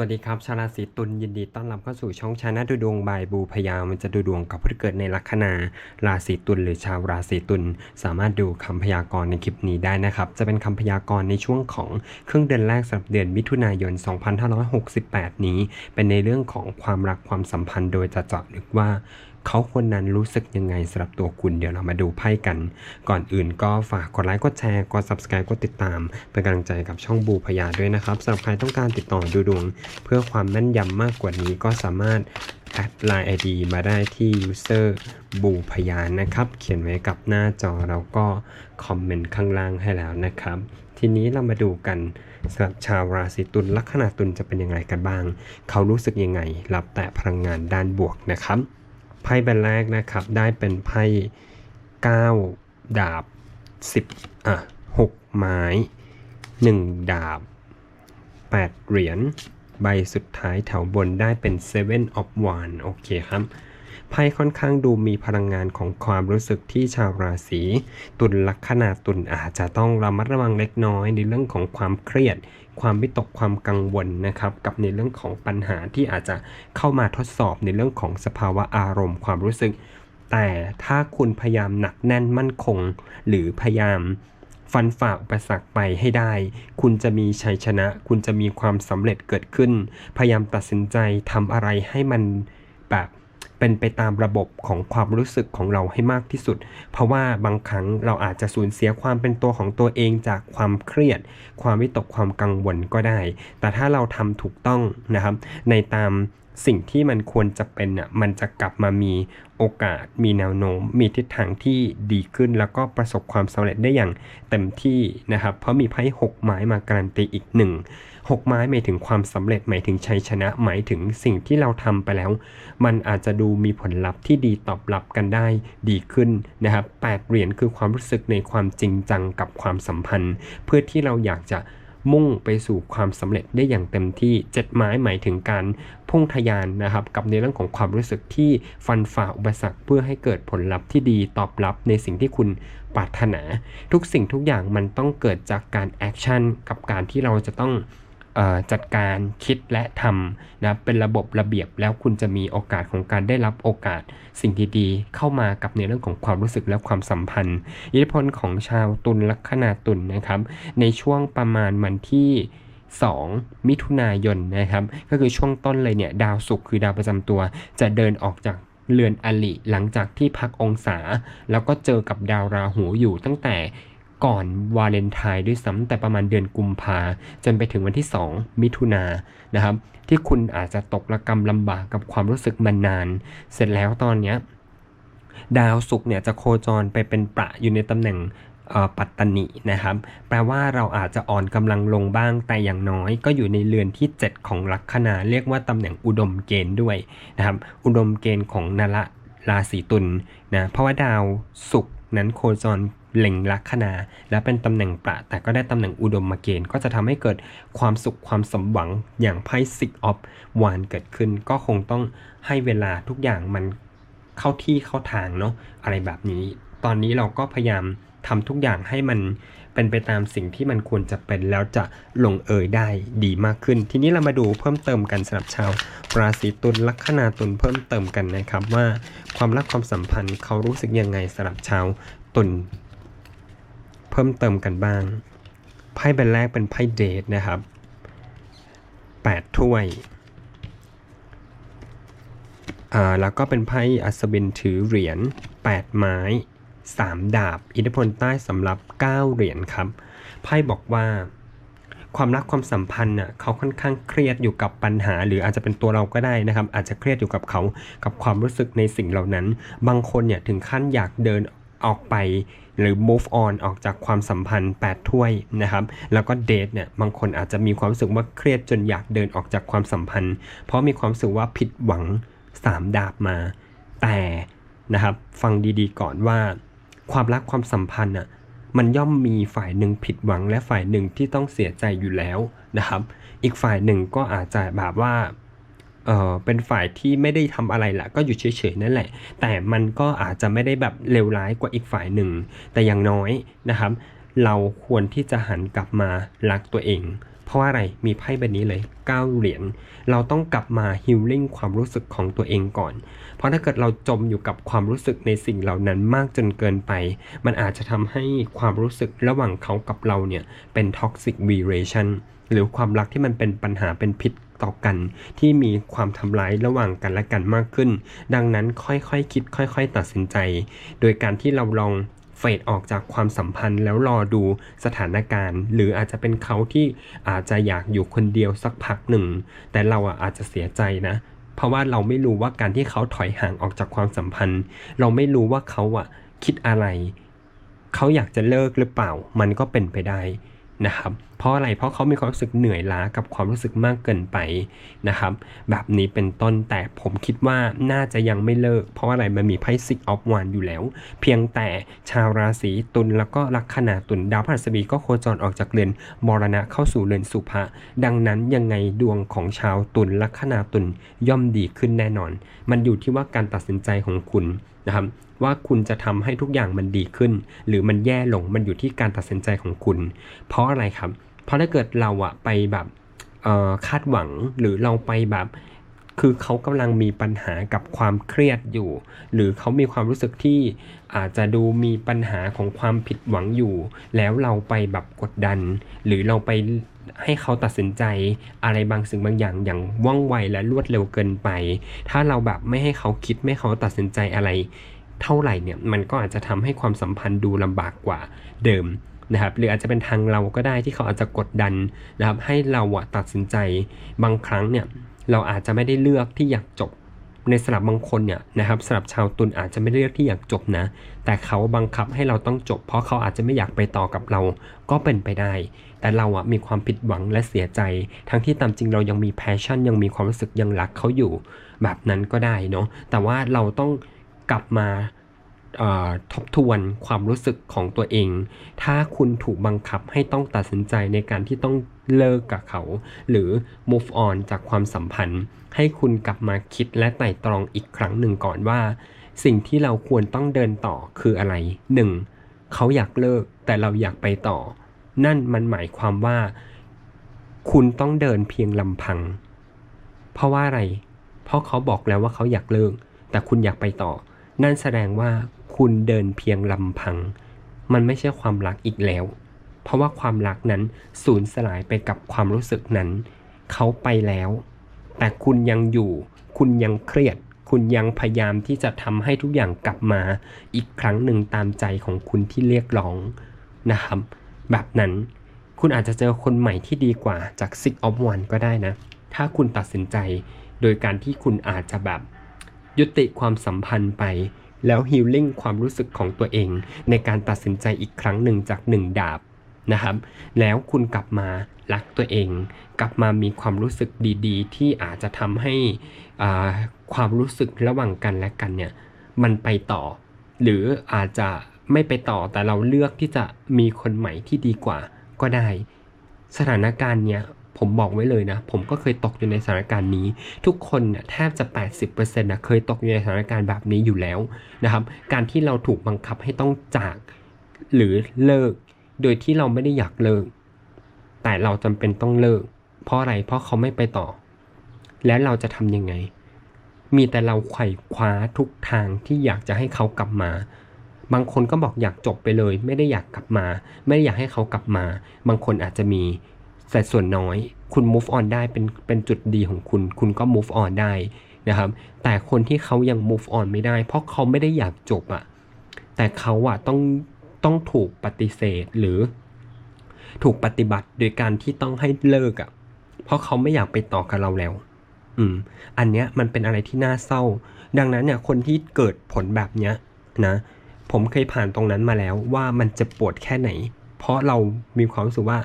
วัสดีครับ ชาวราศีตุลยินดีต้อนรับเข้าสู่ช่องชาแนลดูดวงบายบูพยามันจะดูดวงกับผู้เกิดในลัคนาราศีตุลหรือชาวราศีตุลสามารถดูคำพยากรณ์ในคลิปนี้ได้นะครับ จะเป็นคำพยากรณ์ในช่วงของครึ่งเดือนแรกสำหรับเดือนมิถุนายน 2568 นี้ เป็นในเรื่องของความรักความสัมพันธ์โดยจะเจาะลึกว่า เขาคนนั้นรู้สึกยังไงสำหรับตัวคุณเดี๋ยวเรามาดูไพ่กัน ก่อนอื่นก็ฝากกดไลค์กดแชร์กด subscribe กดติดตาม เป็นกำลังใจกับช่องบูพยาด้วยนะครับสำหรับใครต้องการติดต่อดูดวง เพื่อความแม่นยำมากกว่านี้ก็สามารถแอดไลน์ ID มาได้ที่ user บูพยานะครับ เขียนไว้กับหน้าจอแล้วก็คอมเมนต์ข้างล่างให้แล้วนะครับ ทีนี้เรามาดูกันสำหรับชาวราศีตุลลัคนาตุลจะเป็นยังไงกันบ้าง เขารู้สึกยังไง รับแต่พลังงานด้านบวกนะครับ ไพ่ใบแรกนะครับ ได้เป็นไพ่9 ดาบ 10อะ6ไม้ 1 ดาบ 8 เหรียญใบสุดท้ายแถวบนได้เป็น Seven of Wands โอเคครับไพ่ค่อนข้างดูมีพลังงานของความรู้สึกที่ชาวราศีตุลลัคนาตุลอาจจะต้องระมัดระวังเล็กน้อยในเรื่องของความเครียด ความวิตกความกังวลนะครับกับในเรื่องของปัญหาที่อาจจะเข้ามาทดสอบในเรื่องของสภาวะอารมณ์ความรู้สึก แต่ถ้าคุณพยายามหนักแน่นมั่นคง หรือพยายามฟันฝ่าอุปสรรคไปให้ได้ คุณจะมีชัยชนะ คุณจะมีความสำเร็จเกิดขึ้น พยายามตัดสินใจทำอะไรให้มันแบบ เป็นไปตามระบบของความรู้สึกของเราให้มากที่สุด เพราะว่าบางครั้งเราอาจจะสูญเสียความเป็นตัวของตัวเองจากความเครียด ความวิตกความกังวลก็ได้ แต่ถ้าเราทำถูกต้องนะครับ ในตามสิ่งที่มันควรจะเป็นอะมันจะกลับมามีโอกาส มีแนวโน้ม มีทิศทางที่ดีขึ้น แล้วก็ประสบความสำเร็จได้อย่างเต็มที่นะครับ เพราะมีไพ่หกไม้มาการันตีอีกหนึ่ง หกไม้หมายถึงความสำเร็จหมายถึงชัยชนะหมายถึงสิ่งที่เราทำไปแล้ว มันอาจจะดูมีผลลัพธ์ที่ดีตอบรับกันได้ดีขึ้นนะครับแปดเหรียญคือความรู้สึกในความจริงจังกับความสัมพันธ์ เพื่อที่เราอยากจะมุ่งไปสู่ความสำเร็จได้อย่างเต็มที่เจ็ดไม้หมายถึงการพุ่งทะยานนะครับ กับในเรื่องของความรู้สึกที่ฟันฝ่าอุปสรรคเพื่อให้เกิดผลลัพธ์ที่ดีตอบรับในสิ่งที่คุณปรารถนา ทุกสิ่งทุกอย่างมันต้องเกิดจากการแอคชั่นกับการที่เราจะต้อง จัดการคิดและทำนะเป็นระบบระเบียบแล้วคุณจะมีโอกาสของการได้รับโอกาสสิ่งดีๆ เข้ามากับในเรื่องของความรู้สึกและความสัมพันธ์ อิทธิพลของชาวตุลลัคนาตุลนะครับ ในช่วงประมาณวันที่2 มิถุนายนนะครับ ก็คือช่วงต้นเลยเนี่ย ดาวศุกร์คือดาวประจำตัว จะเดินออกจากเรือนอลิหลังจากที่พักองศา แล้วก็เจอกับดาวราหูอยู่ตั้งแต่ ก่อนวาเลนไทน์ด้วยซ้ำแต่ประมาณเดือนกุมภาจนไปถึงวันที่ 2 มิถุนายนนะครับ ที่คุณอาจจะตกระกรรมลำบากกับความรู้สึกมานาน เสร็จแล้วตอนเนี้ยดาวศุกร์เนี่ยจะโคจรไปเป็นประอยู่ในตำแหน่งปัตตนินะครับ แปลว่าเราอาจจะอ่อนกำลังลงบ้าง แต่อย่างน้อยก็อยู่ในเรือนที่ 7 ของลัคนา เรียกว่าตำแหน่งอุดมเกณฑ์ด้วยนะครับ อุดมเกณฑ์ของนละราศีตุลนะเพราะว่าดาวศุกร์นั้นโคจร เล็งลัคนา และเป็นตำแหน่งประ แต่ก็ได้ตำแหน่งอุดมเกณฑ์ ก็จะทำให้เกิดความสุขความสมหวังอย่างไพ่สิกออฟวานเกิดขึ้น ก็คงต้องให้เวลาทุกอย่างมันเข้าที่เข้าทางเนาะอะไรแบบนี้ ตอนนี้เราก็พยายามทำทุกอย่างให้มันเป็นไปตามสิ่งที่มันควรจะเป็นแล้วจะลงเอยได้ดีมากขึ้น ทีนี้เรามาดูเพิ่มเติมกันสำหรับชาว ราศีตุลลัคนาตุลเพิ่มเติมกันนะครับว่า ความรักความสัมพันธ์เขารู้สึกยังไงสำหรับชาวตุล เพิ่มเติมกันบ้าง ไพ่ใบแรกเป็นไพ่เดทนะครับแปดถ้วย อ่า แล้วก็เป็นไพ่อัศวินถือเหรียญ 8 ไม้ 3 ดาบ อิทธิพลใต้สำหรับ 9 เหรียญครับ ไพ่บอกว่าความรักความสัมพันธ์น่ะเขาค่อนข้างเครียดอยู่กับปัญหา หรืออาจจะเป็นตัวเราก็ได้นะครับ อาจจะเครียดอยู่กับเขากับความรู้สึกในสิ่งเหล่านั้น บางคนเนี่ยถึงขั้นอยากเดิน ออกไปหรือ move on ออกจากความสัมพันธ์ 8 ถ้วยนะครับ แล้วก็เดทเนี่ย บางคนอาจจะมีความรู้สึกว่าเครียดจนอยากเดินออกจากความสัมพันธ์ เพราะมีความรู้สึกว่าผิดหวัง 3 ดาบมา แต่นะครับ ฟังดีๆก่อนว่า ความรักความสัมพันธ์อะมันย่อมมีฝ่ายหนึ่งผิดหวังและฝ่ายหนึ่งที่ต้องเสียใจอยู่แล้วนะครับ อีกฝ่ายหนึ่งก็อาจจะแบบว่า เออเป็นฝ่ายที่ไม่ได้ทำอะไรละก็อยู่เฉยๆนั่นแหละ แต่มันก็อาจจะไม่ได้แบบเลวร้ายกว่าอีกฝ่ายหนึ่ง แต่อย่างน้อยนะครับ เราควรที่จะหันกลับมารักตัวเอง เพราะว่าอะไรมีไพ่ใบนี้เลย9เหรียญเราต้องกลับมาฮิลลิ่งความรู้สึกของตัวเองก่อน เพราะถ้าเกิดเราจมอยู่กับความรู้สึกในสิ่งเหล่านั้นมากจนเกินไป มันอาจจะทำให้ความรู้สึกระหว่างเขากับเราเนี่ยเป็น toxic relation หรือความรักที่มันเป็นปัญหาเป็นพิษ ต่อกัน ที่มีความทำร้ายระหว่างกันและกันมากขึ้น ดังนั้นค่อยๆคคิด ค่อย ๆ ตัดสินใจ โดยการที่เราลองเฟดออกจากความสัมพันธ์แล้วรอดูสถานการณ์ หรืออาจจะเป็นเขาที่อาจจะอยากอยู่คนเดียวสักพักหนึ่ง แต่เราอาจจะเสียใจนะ เพราะว่าเราไม่รู้ว่าการที่เขาถอยห่างออกจากความสัมพันธ์ เราไม่รู้ว่าเขาอะคิดอะไร เขาอยากจะเลิกหรือเปล่า มันก็เป็นไปได้ นะครับเพราะอะไรเพราะเขามีความรู้สึกเหนื่อยล้ากับความรู้สึกมากเกินไปนะครับแบบนี้เป็นต้นแต่ผมคิดว่าน่าจะยังไม่เลิก เพราะอะไรมันมีไพ่ซิกออฟวานอยู่แล้ว เพียงแต่ชาวราศีตุลแล้วก็ลัคนาตุลดาวพฤหัสบดีก็โคจรออกจากเรือนมรณะเข้าสู่เรือนสุภะดังนั้นยังไงดวงของชาวตุลลัคนาตุลย่อมดีขึ้นแน่นอน มันอยู่ที่ว่าการตัดสินใจของคุณนะครับ ว่าคุณจะทำให้ทุกอย่างมันดีขึ้น หรือมันแย่ลงมันอยู่ที่การตัดสินใจของคุณ เพราะอะไรครับ เพราะถ้าเกิดเราอะไปแบบคาดหวังหรือเราไปแบบ คือเขากำลังมีปัญหากับความเครียดอยู่ หรือเขามีความรู้สึกที่อาจจะดูมีปัญหาของความผิดหวังอยู่ แล้วเราไปแบบกดดัน หรือเราไปให้เขาตัดสินใจอะไรบางสิ่งบางอย่างอย่างว่องไวและรวดเร็วเกินไป ถ้าเราแบบไม่ให้เขาคิดไม่ให้เขาตัดสินใจอะไร เท่าไหร่เนี่ยมันก็อาจจะทำให้ความสัมพันธ์ดูลำบากกว่าเดิมนะครับหรืออาจจะเป็นทางเราก็ได้ที่เขาอาจจะกดดันนะครับให้เราอะตัดสินใจบางครั้งเนี่ยเราอาจจะไม่ได้เลือกที่อยากจบในสลับบางคนเนี่ยนะครับสลับชาวตุลอาจจะไม่เลือกที่อยากจบนะ แต่เขาบังคับให้เราต้องจบ เพราะเขาอาจจะไม่อยากไปต่อกับเราก็เป็นไปได้ แต่เราอะมีความผิดหวังและเสียใจ ทั้งที่ตามจริงเรายังมีแพชชั่นยังมีความรู้สึกยังรักเขาอยู่ แบบนั้นก็ได้เนาะแต่ว่าเราต้อง กลับมาทบทวนความรู้สึกของตัวเอง ถ้าคุณถูกบังคับให้ต้องตัดสินใจในการที่ต้องเลิกกับเขา หรือ move on จากความสัมพันธ์ ให้คุณกลับมาคิดและไต่ตรองอีกครั้งหนึ่งก่อนว่า สิ่งที่เราควรต้องเดินต่อคืออะไร 1. เขาอยากเลิกแต่เราอยากไปต่อ นั่นมันหมายความว่า คุณต้องเดินเพียงลำพัง เพราะว่าอะไร เพราะเขาบอกแล้วว่าเขาอยากเลิก แต่คุณอยากไปต่อ นั่นแสดงว่าคุณเดินเพียงลำพัง มันไม่ใช่ความรักอีกแล้ว เพราะว่าความรักนั้นสูญสลายไปกับความรู้สึกนั้น เขาไปแล้ว แต่คุณยังอยู่ คุณยังเครียด คุณยังพยายามที่จะทำให้ทุกอย่างกลับมา อีกครั้งหนึ่งตามใจของคุณที่เรียกร้องนะครับ แบบนั้นคุณอาจจะเจอคนใหม่ที่ดีกว่าจาก Six of One ก็ได้นะ ถ้าคุณตัดสินใจโดยการที่คุณอาจจะแบบ ยุติความสัมพันธ์ไป แล้วฮิลลิ่งความรู้สึกของตัวเอง ในการตัดสินใจอีกครั้งหนึ่งจากหนึ่งดาบนะครับ แล้วคุณกลับมารักตัวเอง กลับมามีความรู้สึกดีๆ ที่อาจจะทำให้ความรู้สึกระหว่างกันและกันเนี่ยมันไปต่อ หรืออาจจะไม่ไปต่อแต่เราเลือกที่จะมีคนใหม่ที่ดีกว่าก็ได้ สถานการณ์เนี้ย ผมบอกไว้เลยนะ ผมก็เคยตกอยู่ในสถานการณ์นี้ ทุกคนเนี่ยแทบจะ 80%นะเคยตกอยู่ในสถานการณ์แบบนี้อยู่แล้วนะครับ การที่เราถูกบังคับให้ต้องจากหรือเลิก โดยที่เราไม่ได้อยากเลิก แต่เราจำเป็นต้องเลิก เพราะอะไรเพราะเขาไม่ไปต่อ แล้วเราจะทำยังไง มีแต่เราไขว่คว้าทุกทางที่อยากจะให้เขากลับมาบางคนก็บอกอยากจบไปเลย ไม่ได้อยากกลับมา ไม่ได้อยากให้เขากลับมา บางคนอาจจะมี แต่ส่วนน้อยคุณ move on ได้เป็นเป็นจุดดีของคุณ คุณก็ move on ได้นะครับ แต่คนที่เขายัง move on ไม่ได้ เพราะเขาไม่ได้อยากจบอะแต่เขาอะต้องต้องถูกปฏิเสธหรือ ถูกปฏิบัติโดยการที่ต้องให้เลิกอะเพราะเขาไม่อยากไปต่อกับเราแล้ว อืม อันเนี้ยมันเป็นอะไรที่น่าเศร้า ดังนั้นเนี่ยคนที่เกิดผลแบบเนี้ยนะ ผมเคยผ่านตรงนั้นมาแล้วว่ามันจะปวดแค่ไหน เพราะเรามีความรู้สึกว่า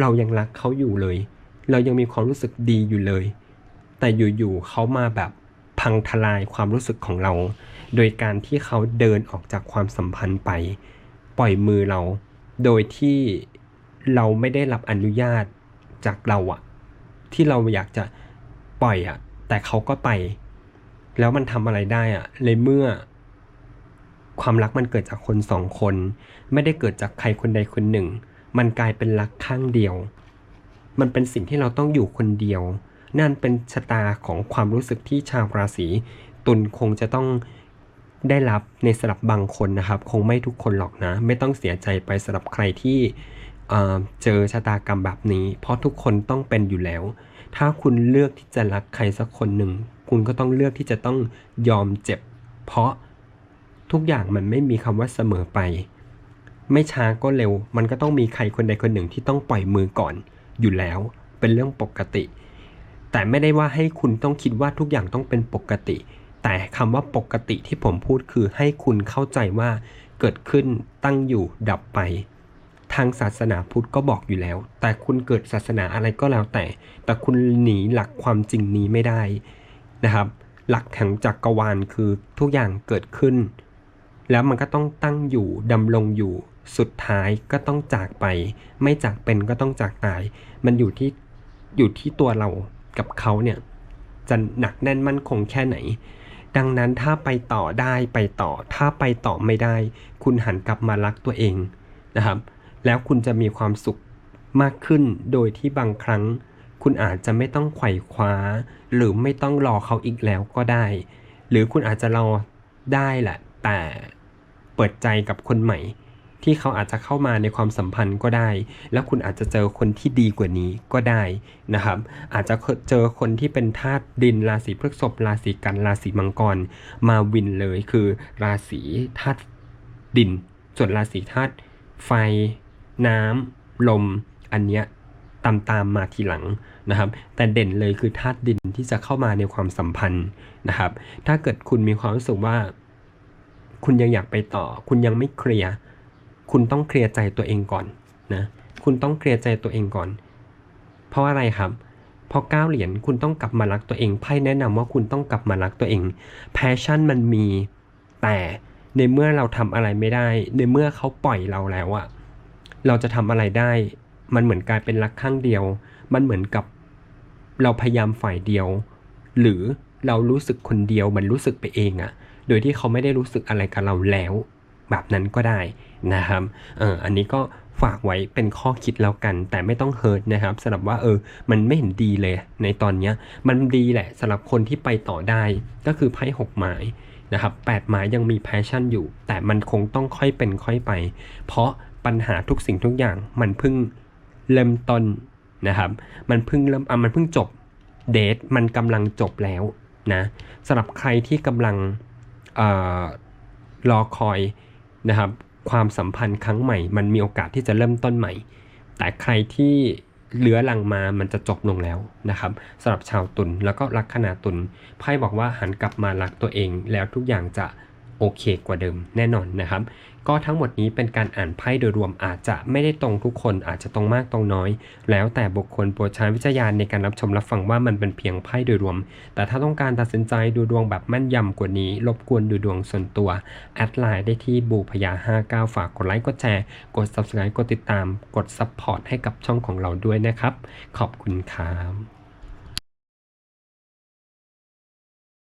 เรายังรักเขาอยู่เลย เรายังมีความรู้สึกดีอยู่เลย แต่อยู่ๆเขามาแบบพังทลายความรู้สึกของเรา โดยการที่เขาเดินออกจากความสัมพันธ์ไป ปล่อยมือเรา โดยที่เราไม่ได้รับอนุญาตจากเราอะที่เราอยากจะปล่อยอะแต่เขาก็ไป แล้วมันทำอะไรได้อะเลยเมื่อ ความรักมันเกิดจากคนสองคน ไม่ได้เกิดจากใครคนใดคนหนึ่ง มันกลายเป็นรักข้างเดียว มันเป็นสิ่งที่เราต้องอยู่คนเดียว นั่นเป็นชะตาของความรู้สึกที่ชาวราศีตุลคงจะต้องได้รับในสำหรับบางคนนะครับ คงไม่ทุกคนหรอกนะ ไม่ต้องเสียใจไปสำหรับใครที่เเจอชะตากรรมแบบนี้ เพราะทุกคนต้องเป็นอยู่แล้ว ถ้าคุณเลือกที่จะรักใครสักคนหนึ่ง คุณก็ต้องเลือกที่จะต้องยอมเจ็บ เพราะทุกอย่างมันไม่มีคำว่าเสมอไป ไม่ช้าก็เร็ว มันก็ต้องมีใครคนใดคนหนึ่งที่ต้องปล่อยมือก่อนอยู่แล้ว เป็นเรื่องปกติ แต่ไม่ได้ว่าให้คุณต้องคิดว่าทุกอย่างต้องเป็นปกติ แต่คำว่าปกติที่ผมพูดคือให้คุณเข้าใจว่าเกิดขึ้นตั้งอยู่ดับไป ทางศาสนาพุทธก็บอกอยู่แล้ว แต่คุณเกิดศาสนาอะไรก็แล้วแต่ แต่คุณหนีหลักความจริงนี้ไม่ได้นะครับ หลักแห่งจักรวาลคือทุกอย่างเกิดขึ้นแล้วมันก็ต้องตั้งอยู่ดำรงอยู่ สุดท้ายก็ต้องจากไป ไม่จากเป็นก็ต้องจากตาย มันอยู่ที่อยู่ที่ตัวเรากับเขาเนี่ยจะหนักแน่นมั่นคงแค่ไหน ดังนั้นถ้าไปต่อได้ไปต่อ ถ้าไปต่อไม่ได้ คุณหันกลับมารักตัวเองนะครับ แล้วคุณจะมีความสุขมากขึ้นโดยที่บางครั้ง คุณอาจจะไม่ต้องไขว่คว้า หรือไม่ต้องรอเขาอีกแล้วก็ได้ หรือคุณอาจจะรอได้แหละ แต่เปิดใจกับคนใหม่ ที่เขาอาจจะเข้ามาในความสัมพันธ์ก็ได้ แล้วคุณอาจจะเจอคนที่ดีกว่านี้ก็ได้นะครับ อาจจะเจอคนที่เป็นธาตุดินราศีพฤษภราศีกันราศีมังกร มาวินเลยคือราศีธาตุดิน ส่วนราศีธาตุไฟ น้ำลม อันเนี้ยตามตามมาทีหลังนะครับ แต่เด่นเลยคือธาตุดินที่จะเข้ามาในความสัมพันธ์นะครับ ถ้าเกิดคุณมีความรู้สึกว่า คุณยังอยากไปต่อ คุณยังไม่เคลียร์ คุณต้องเคลียร์ใจตัวเองก่อนนะคุณต้องเคลียร์ใจตัวเองก่อน เพราะอะไรครับพอก้าวเหรียญคุณต้องกลับมารักตัวเองไพ่แนะนำว่าคุณต้องกลับมารักตัวเองแพชชั่นมันมีแต่ในเมื่อเราทำอะไรไม่ได้ ในเมื่อเขาปล่อยเราแล้วอะเราจะทำอะไรได้ มันเหมือนกลายเป็นรักข้างเดียว มันเหมือนกับเราพยายามฝ่ายเดียว หรือเรารู้สึกคนเดียวมันรู้สึกไปเองอะโดยที่เขาไม่ได้รู้สึกอะไรกับเราแล้ว แบบนั้นก็ได้นะครับเอออันนี้ก็ฝากไว้เป็นข้อคิดแล้วกัน แต่ไม่ต้องเฮิร์ตนะครับสำหรับว่าเออมันไม่เห็นดีเลยในตอนเนี้ยมันดีแหละสำหรับคนที่ไปต่อได้ก็คือไพ่หกไม้นะครับแปดไม้ยังมีแพชชั่นอยู่ แต่มันคงต้องค่อยเป็นค่อยไป เพราะปัญหาทุกสิ่งทุกอย่างมันเพิ่งเริ่มต้นนะครับ มันเพิ่งเริ่มอะมันเพิ่งจบเดทมันกำลังจบแล้วนะสำหรับใครที่กำลังออรอคอย นะครับ ความสัมพันธ์ครั้งใหม่ มันมีโอกาสที่จะเริ่มต้นใหม่ แต่ใครที่เหลือหลังมามันจะจบลงแล้วนะครับสำหรับชาวตุลแล้วก็ลัคนาตุลไพ่บอกว่าหันกลับมารักตัวเองแล้วทุกอย่างจะโอเคกว่าเดิมแน่นอนนะครับ ก็ทั้งหมดนี้เป็นการอ่านไพ่โดยรวมอาจจะไม่ได้ตรงทุกคนอาจจะตรงมากตรงน้อย แล้วแต่บุคคลโปรดใช้วิจารณญาณในการรับชมรับฟังว่ามันเป็นเพียงไพ่โดยรวม แต่ถ้าต้องการตัดสินใจดูดวงแบบแม่นยำกว่านี้ รบกวนดูดวงส่วนตัว แอดไลน์ได้ที่บูพยา59 ฝากกดไลค์กดแชร์ กด subscribe กดติดตาม กด support ให้กับช่องของเราด้วยนะครับ ขอบคุณครับ